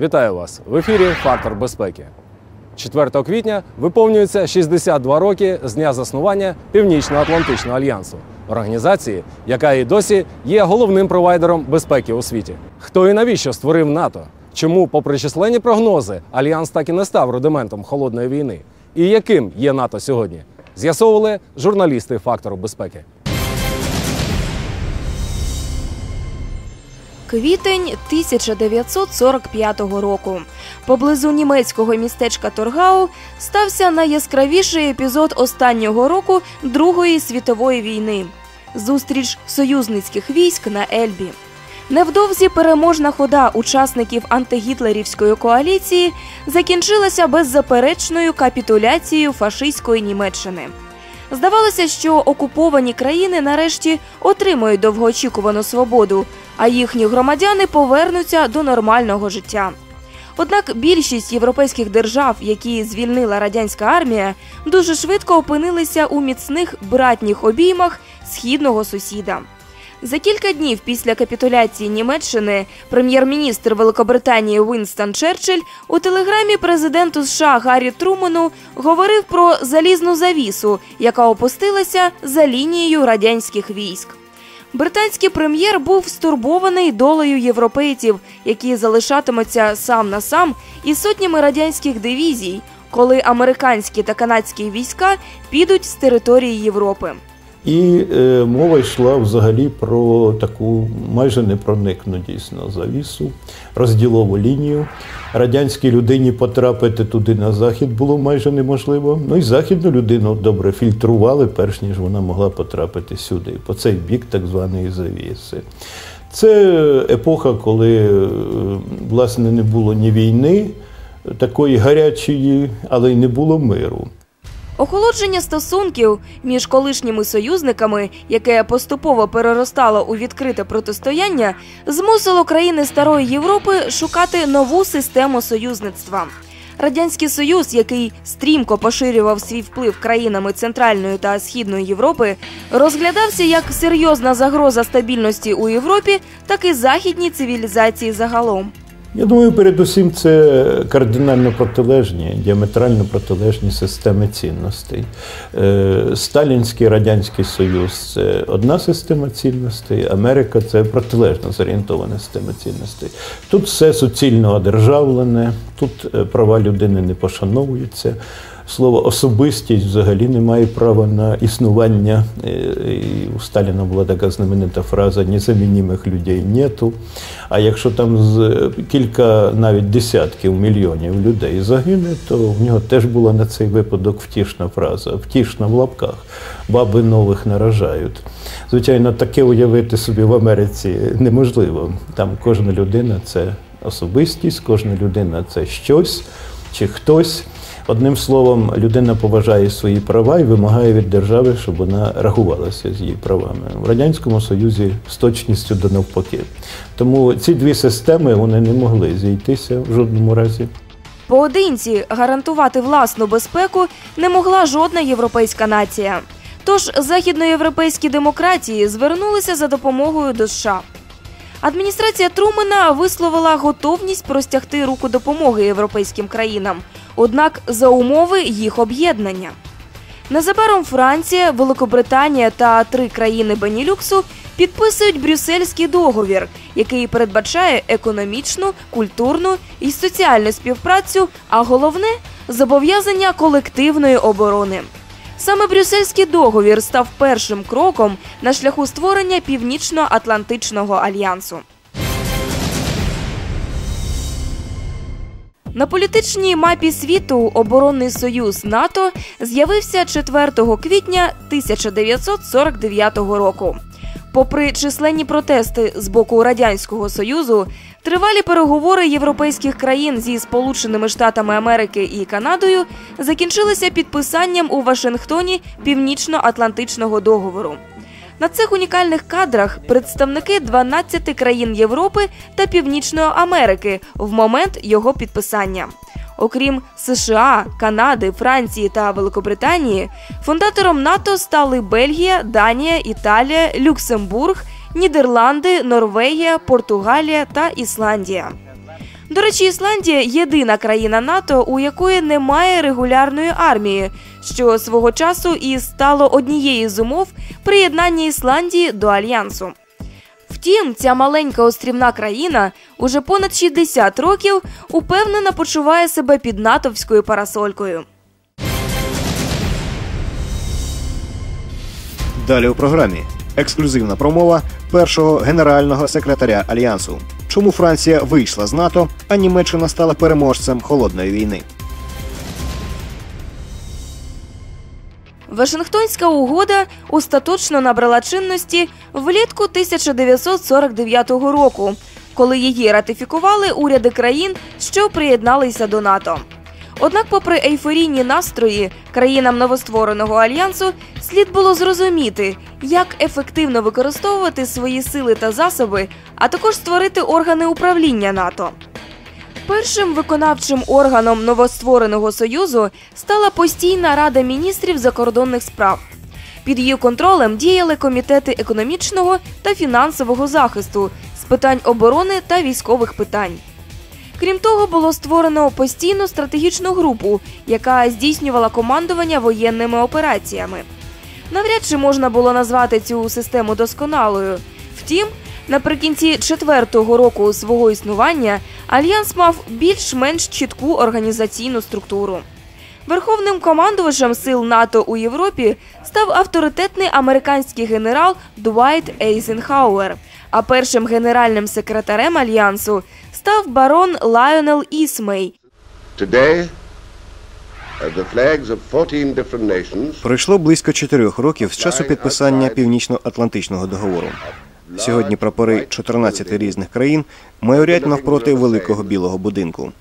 Вітаю вас в ефірі Фактор безпеки. 4 квітня виповнюється 62 роки з дня заснування Північно-Атлантичного альянсу, організації, яка і досі є головним провайдером безпеки у світі. Хто і навіщо створив НАТО? Чому, попри численні прогнози, альянс так і не став рудиментом холодної війни? І яким є НАТО сьогодні? З'ясовували журналісти фактору безпеки. Квітень 1945 року. Поблизу німецького містечка Торгау стався найяскравіший епізод останнього року Другої світової війни зустріч союзницьких військ на Ельбі. Невдовзі переможна хода учасників антигітлерівської коаліції закінчилася беззаперечною капітуляцією фашистської Німеччини. Здавалося, що окуповані країни нарешті отримують довгоочікувану свободу, а їхні громадяни повернуться до нормального життя. Однак більшість європейських держав, які звільнила радянська армія, дуже швидко опинилися у міцних братніх обіймах східного сусіда. За кілька днів після капітуляції Німеччини прем'єр-міністр Великобританії Вінстон Черчилль у телеграмі президенту США Гаррі Труману говорив про залізну завісу, яка опустилася за лінією радянських військ. Британський прем'єр був стурбований долею європейців, які залишатимуться сам на сам із сотнями радянських дивізій, коли американські та канадські війська підуть з території Європи. І е, мова йшла взагалі про таку майже непроникну дійсно завісу, розділову лінію. Радянській людині потрапити туди на захід було майже неможливо. Ну і західну людину добре фільтрували, перш ніж вона могла потрапити сюди, по цей бік так званої завіси. Це епоха, коли е, власне не було ні війни такої гарячої, але й не було миру. Охолодження стосунків між колишніми союзниками, яке поступово переростало у відкрите протистояння, змусило країни Старої Європи шукати нову систему союзництва. Радянський Союз, який стрімко поширював свій вплив країнами Центральної та Східної Європи, розглядався як серйозна загроза стабільності у Європі, так і західній цивілізації загалом. Я думаю, передусім це кардинально протилежні, діаметрально протилежні системи цінностей. Е, Сталінський Радянський Союз це одна система цінностей, Америка це протилежно зорієнтована система цінностей. Тут все суцільно одержавлене, тут е, права людини не пошановуються. Слово особистість взагалі не має права на існування. І у Сталіна була така знаменита фраза Незамінімих людей нету. А якщо там з кілька навіть десятків мільйонів людей загине, то в нього теж була на цей випадок втішна фраза, втішна в лапках. Баби нових наражають. Звичайно, таке уявити собі в Америці неможливо. Там кожна людина це особистість, кожна людина це щось чи хтось. Одним словом, людина поважає свої права і вимагає від держави, щоб вона рахувалася з її правами. В Радянському Союзі з точністю до навпаки. Тому ці дві системи вони не могли зійтися в жодному разі. Поодинці гарантувати власну безпеку не могла жодна європейська нація. Тож західноєвропейські демократії звернулися за допомогою до США. Адміністрація Трумена висловила готовність простягти руку допомоги європейським країнам, однак за умови їх об'єднання. Незабаром Франція, Великобританія та три країни Бенілюксу підписують Брюссельський договір, який передбачає економічну, культурну і соціальну співпрацю, а головне зобов'язання колективної оборони. Саме Брюссельський договір став першим кроком на шляху створення Північно-Атлантичного альянсу. На політичній мапі світу оборонний союз НАТО з'явився 4 квітня 1949 року. Попри численні протести з боку радянського союзу, тривалі переговори європейських країн зі Сполученими Штатами Америки і Канадою закінчилися підписанням у Вашингтоні Північно-Атлантичного договору. На цих унікальних кадрах представники 12 країн Європи та Північної Америки в момент його підписання. Окрім США, Канади, Франції та Великобританії, фундатором НАТО стали Бельгія, Данія, Італія, Люксембург, Нідерланди, Норвегія, Португалія та Ісландія. До речі, Ісландія єдина країна НАТО, у якої немає регулярної армії, що свого часу і стало однією з умов приєднання Ісландії до альянсу. Втім, ця маленька острівна країна уже понад 60 років упевнено почуває себе під натовською парасолькою. Далі у програмі ексклюзивна промова першого генерального секретаря альянсу. Чому Франція вийшла з НАТО, а Німеччина стала переможцем холодної війни? Вашингтонська угода остаточно набрала чинності влітку 1949 року, коли її ратифікували уряди країн, що приєдналися до НАТО. Однак, попри ейфорійні настрої країнам новоствореного альянсу, слід було зрозуміти, як ефективно використовувати свої сили та засоби, а також створити органи управління НАТО. Першим виконавчим органом новоствореного союзу стала постійна рада міністрів закордонних справ. Під її контролем діяли комітети економічного та фінансового захисту з питань оборони та військових питань. Крім того, було створено постійну стратегічну групу, яка здійснювала командування воєнними операціями. Навряд чи можна було назвати цю систему досконалою. Втім, наприкінці четвертого року свого існування альянс мав більш-менш чітку організаційну структуру. Верховним командувачем сил НАТО у Європі став авторитетний американський генерал Дуайт Ейзенхауер. А першим генеральним секретарем альянсу став барон Лайонел Ісмей, Today, uh, the flags of 14 different nations Пройшло близько чотирьох років з часу підписання Північно-Атлантичного договору. Сьогодні прапори 14 різних країн майорять навпроти великого білого будинку,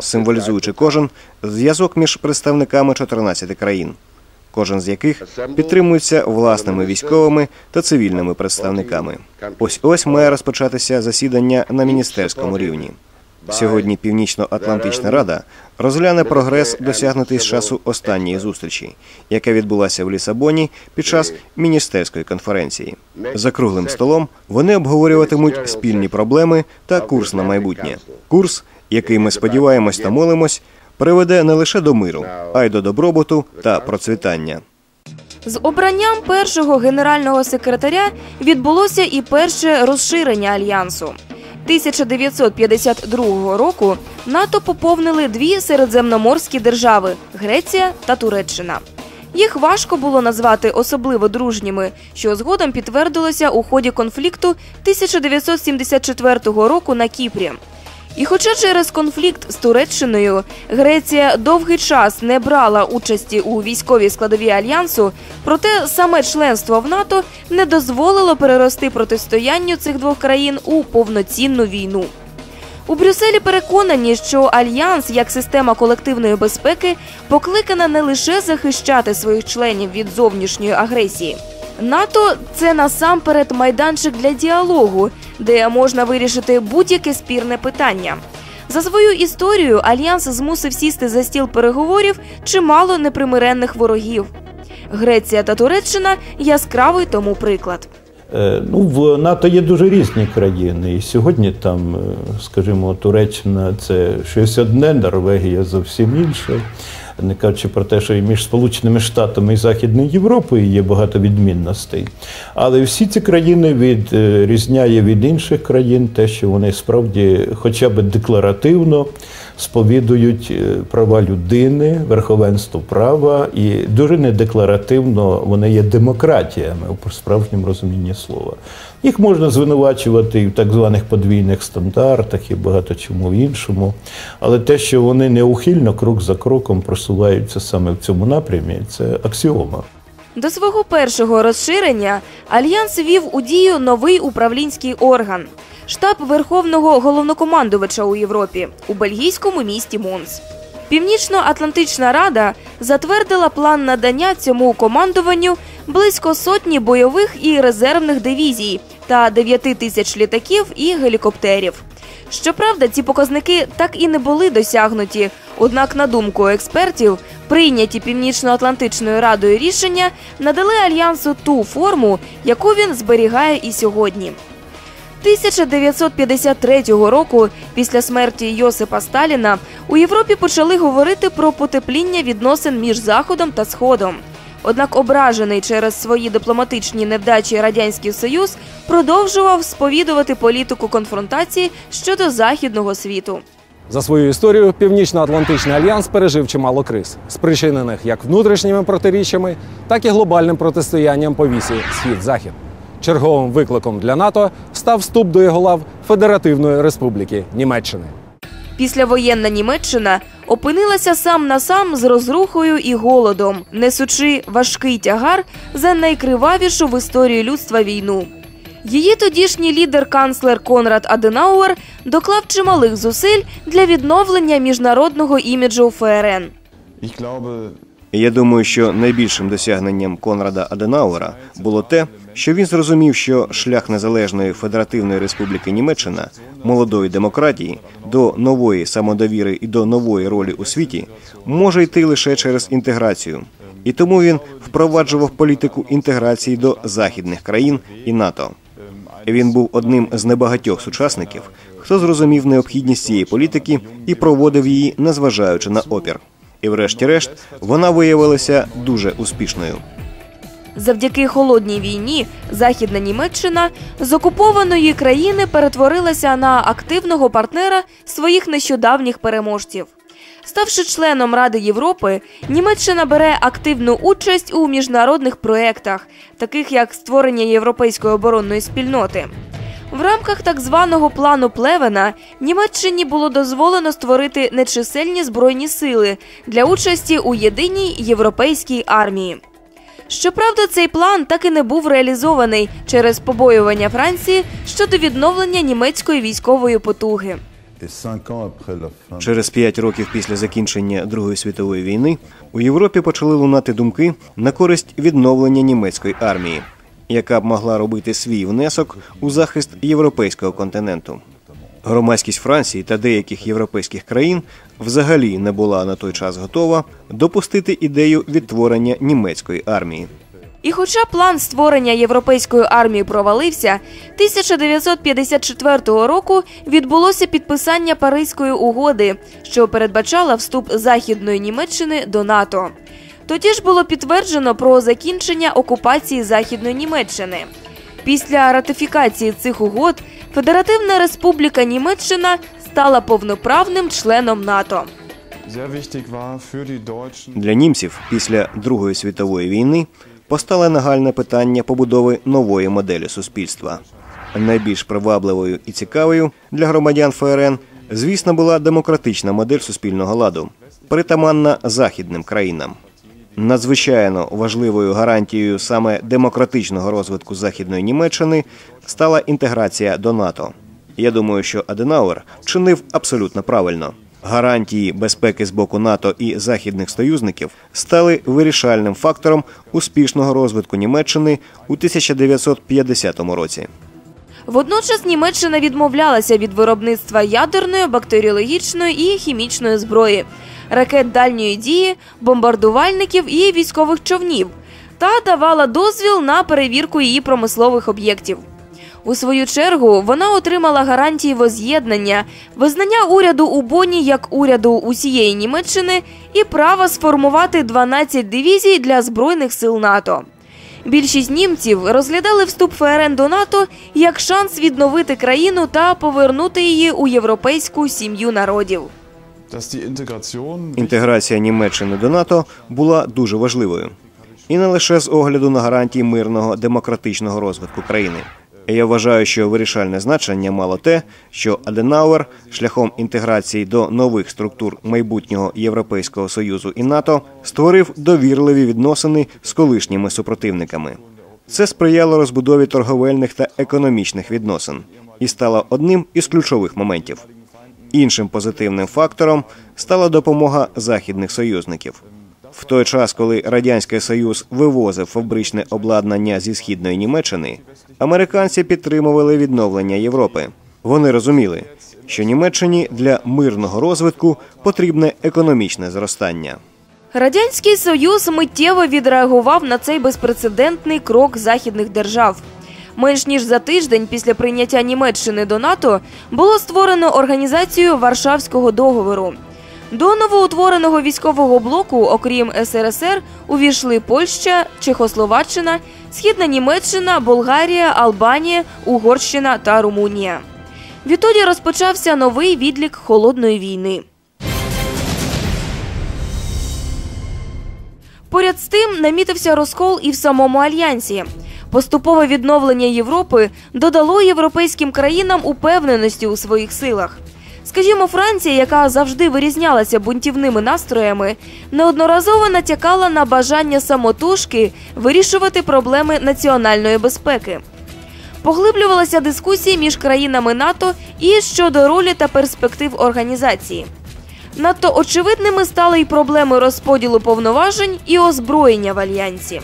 символізуючи кожен зв'язок між представниками 14 країн, кожен з яких підтримується власними військовими та цивільними представниками. Ось ось має розпочатися засідання на міністерському рівні. Сьогодні Північно-Атлантична Рада розгляне прогрес, досягнутий з часу останньої зустрічі, яка відбулася в Лісабоні під час міністерської конференції. За круглим столом вони обговорюватимуть спільні проблеми та курс на майбутнє. Курс, який ми сподіваємось та молимось, приведе не лише до миру, а й до добробуту та процвітання. З обранням першого генерального секретаря відбулося і перше розширення альянсу. 1952 року НАТО поповнили дві середземноморські держави Греція та Туреччина. Їх важко було назвати особливо дружніми, що згодом підтвердилося у ході конфлікту 1974 року на Кіпрі. І хоча через конфлікт з Туреччиною Греція довгий час не брала участі у військовій складовій альянсу, проте саме членство в НАТО не дозволило перерости протистоянню цих двох країн у повноцінну війну. У Брюсселі переконані, що альянс як система колективної безпеки покликана не лише захищати своїх членів від зовнішньої агресії. НАТО це насамперед майданчик для діалогу, де можна вирішити будь-яке спірне питання. За свою історію альянс змусив сісти за стіл переговорів чимало непримиренних ворогів. Греція та Туреччина яскравий тому приклад. Е, Ну, в НАТО є дуже різні країни. І сьогодні там, е, скажімо, Туреччина це щось одне, Норвегія зовсім інше. Не кажучи про те, що і між Сполученими Штатами і Західною Європою є багато відмінностей. Але всі ці країни відрізняє від інших країн те, що вони справді хоча б декларативно сповідують е, права людини, верховенство права, і дуже недекларативно вони є демократіями у справжньому розумінні слова. Їх можна звинувачувати і в так званих подвійних стандартах і багато чому іншому. Але те, що вони неухильно крок за кроком просуваються саме в цьому напрямі, це аксіома. До свого першого розширення альянс вів у дію новий управлінський орган штаб Верховного головнокомандувача у Європі у бельгійському місті Монс. Північно-Атлантична рада затвердила план надання цьому командуванню близько сотні бойових і резервних дивізій та 9 тисяч літаків і гелікоптерів. Щоправда, ці показники так і не були досягнуті. Однак, на думку експертів, прийняті Північно-Атлантичною радою рішення надали альянсу ту форму, яку він зберігає і сьогодні. 1953 року, після смерті Йосипа Сталіна, у Європі почали говорити про потепління відносин між Заходом та Сходом. Однак ображений через свої дипломатичні невдачі Радянський Союз продовжував сповідувати політику конфронтації щодо західного світу. За свою історію Північно-Атлантичний альянс пережив чимало криз, спричинених як внутрішніми протиріччями, так і глобальним протистоянням по вісі Схід-Захід. Черговим викликом для НАТО став вступ до його лав Федеративної Республіки Німеччини. Післявоєнна Німеччина опинилася сам на сам з розрухою і голодом, несучи важкий тягар за найкривавішу в історії людства війну. Її тодішній лідер-канцлер Конрад Аденауер доклав чималих зусиль для відновлення міжнародного іміджу ФРН. Я думаю, що найбільшим досягненням Конрада Аденауера було те, що він зрозумів, що шлях незалежної федеративної республіки Німеччина, молодої демократії, до нової самодовіри і до нової ролі у світі може йти лише через інтеграцію. І тому він впроваджував політику інтеграції до західних країн і НАТО. Він був одним з небагатьох сучасників, хто зрозумів необхідність цієї політики і проводив її, незважаючи на опір. І, врешті-решт, вона виявилася дуже успішною. Завдяки холодній війні Західна Німеччина з окупованої країни перетворилася на активного партнера своїх нещодавніх переможців. Ставши членом Ради Європи, Німеччина бере активну участь у міжнародних проєктах, таких як створення Європейської оборонної спільноти. В рамках так званого плану Плевена Німеччині було дозволено створити нечисельні збройні сили для участі у єдиній європейській армії. Щоправда, цей план так і не був реалізований через побоювання Франції щодо відновлення німецької військової потуги. Через п'ять років після закінчення Другої світової війни у Європі почали лунати думки на користь відновлення німецької армії, яка б могла робити свій внесок у захист європейського континенту. Громадськість Франції та деяких європейських країн взагалі не була на той час готова допустити ідею відтворення німецької армії. І хоча план створення європейської армії провалився, 1954 року відбулося підписання Паризької угоди, що передбачала вступ Західної Німеччини до НАТО. Тоді ж було підтверджено про закінчення окупації Західної Німеччини. Після ратифікації цих угод Федеративна Республіка Німеччина стала повноправним членом НАТО. Для німців після Другої світової війни постало нагальне питання побудови нової моделі суспільства. Найбільш привабливою і цікавою для громадян ФРН, звісно, була демократична модель суспільного ладу, притаманна західним країнам. Надзвичайно важливою гарантією саме демократичного розвитку західної Німеччини стала інтеграція до НАТО. Я думаю, що Аденауер чинив абсолютно правильно. Гарантії безпеки з боку НАТО і західних союзників стали вирішальним фактором успішного розвитку Німеччини у 1950 році. Водночас Німеччина відмовлялася від виробництва ядерної, бактеріологічної і хімічної зброї, ракет дальньої дії, бомбардувальників і військових човнів та давала дозвіл на перевірку її промислових об'єктів. У свою чергу вона отримала гарантії воз'єднання, визнання уряду у Боні як уряду усієї Німеччини і права сформувати 12 дивізій для збройних сил НАТО. Більшість німців розглядали вступ ФРН до НАТО як шанс відновити країну та повернути її у європейську сім'ю народів. Інтеграція Німеччини до НАТО була дуже важливою. І не лише з огляду на гарантії мирного демократичного розвитку країни. Я вважаю, що вирішальне значення мало те, що Аденауер шляхом інтеграції до нових структур майбутнього Європейського союзу і НАТО створив довірливі відносини з колишніми супротивниками. Це сприяло розбудові торговельних та економічних відносин і стало одним із ключових моментів. Іншим позитивним фактором стала допомога західних союзників. В той час, коли радянський союз вивозив фабричне обладнання зі східної Німеччини, американці підтримували відновлення Європи. Вони розуміли, що Німеччині для мирного розвитку потрібне економічне зростання. Радянський Союз миттєво відреагував на цей безпрецедентний крок західних держав. Менш ніж за тиждень після прийняття Німеччини до НАТО було створено організацію Варшавського договору. До новоутвореного військового блоку, окрім СРСР, увійшли Польща, Чехословаччина, Східна Німеччина, Болгарія, Албанія, Угорщина та Румунія. Відтоді розпочався новий відлік холодної війни. Поряд з тим намітився розкол і в самому альянсі. Поступове відновлення Європи додало європейським країнам упевненості у своїх силах. Скажімо, Франція, яка завжди вирізнялася бунтівними настроями, неодноразово натякала на бажання самотужки вирішувати проблеми національної безпеки. Поглиблювалася дискусія між країнами НАТО і щодо ролі та перспектив організації. Надто очевидними стали й проблеми розподілу повноважень і озброєння в альянсі.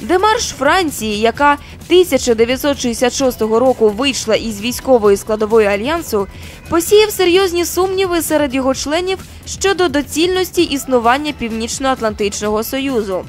Демарш Франції, яка 1966 року вийшла із військової складової альянсу, посіяв серйозні сумніви серед його членів щодо доцільності існування Північно-Атлантичного союзу.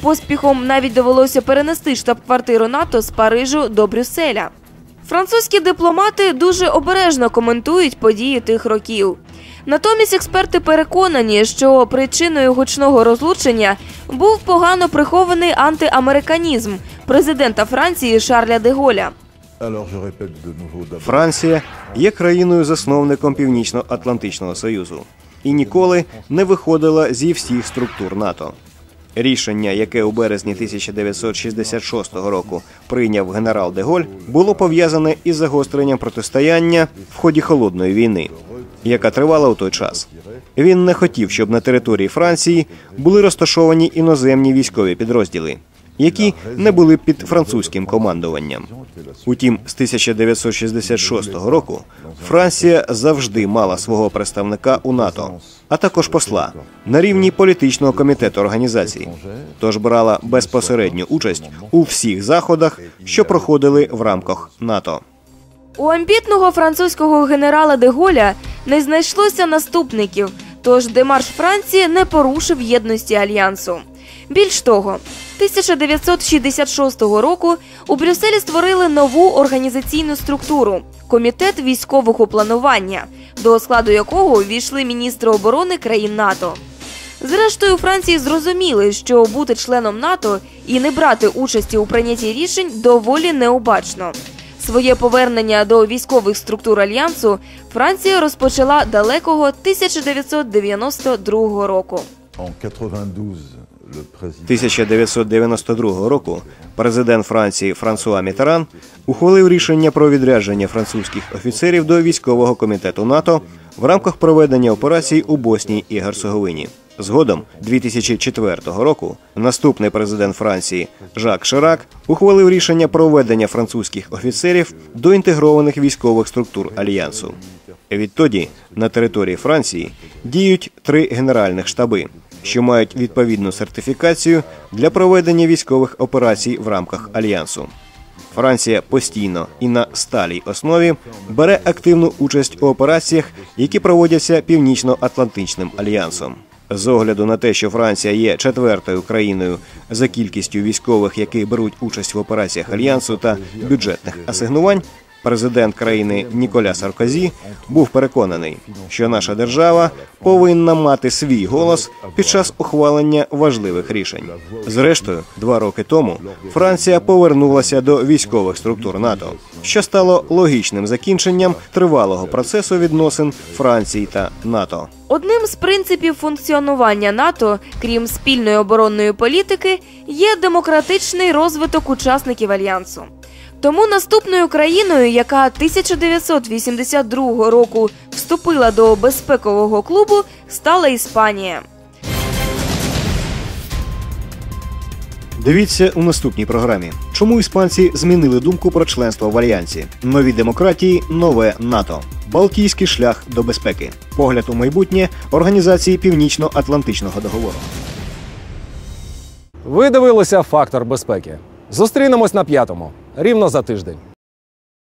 Поспіхом навіть довелося перенести штаб-квартиру НАТО з Парижу до Брюсселя. Французькі дипломати дуже обережно коментують події тих років. Натомість експерти переконані, що причиною гучного розлучення був погано прихований антиамериканізм президента Франції Шарля де Голля. Франція є країною-засновником Північно-Атлантичного Союзу і ніколи не виходила зі всіх структур НАТО. Рішення, яке у березні 1966 року прийняв генерал де Голь, було пов'язане із загостренням протистояння в ході холодної війни, яка тривала у той час. Він не хотів, щоб на території Франції були розташовані іноземні військові підрозділи, які не були під французьким командуванням. Утім, з 1966 року Франція завжди мала свого представника у НАТО, а також посла на рівні політичного комітету організації, тож брала безпосередню участь у всіх заходах, що проходили в рамках НАТО. У амбітного французького генерала де Голля не знайшлося наступників, тож демарш Франції не порушив єдності альянсу. Більш того, 1966 року у Брюсселі створили нову організаційну структуру комітет військового планування, до складу якого увійшли міністри оборони країн НАТО. Зрештою, Франції зрозуміли, що бути членом НАТО і не брати участі у прийнятті рішень доволі необачно. Своє повернення до військових структур альянсу Франція розпочала далекого 1992 року. En 92, le président 1992 року президент Франції Франсуа Мітеран ухвалив рішення про відрядження французьких офіцерів до військового комітету НАТО в рамках проведення операцій у Боснії і Герцеговині. Згодом 2004 року наступний президент Франції Жак Ширак ухвалив рішення про введення французьких офіцерів до інтегрованих військових структур альянсу. Відтоді на території Франції діють три генеральних штаби, що мають відповідну сертифікацію для проведення військових операцій в рамках альянсу. Франція постійно і на сталій основі бере активну участь у операціях, які проводяться Північно-Атлантичним альянсом. З огляду на те, що Франція є четвертою країною за кількістю військових, які беруть участь в операціях альянсу та бюджетних асигнувань, президент країни Ніколя Саркозі був переконаний, що наша держава повинна мати свій голос під час ухвалення важливих рішень. Зрештою, два роки тому Франція повернулася до військових структур НАТО, що стало логічним закінченням тривалого процесу відносин Франції та НАТО. Одним з принципів функціонування НАТО, крім спільної оборонної політики, є демократичний розвиток учасників альянсу. Тому наступною країною, яка 1982 року вступила до безпекового клубу, стала Іспанія. Дивіться у наступній програмі. Чому іспанці змінили думку про членство в альянсі? Нові демократії, нове НАТО. Балтійський шлях до безпеки. Погляд у майбутнє організації Північно-Атлантичного договору. Ви дивилися фактор безпеки. Зустрінемось на п'ятому рівно за тиждень.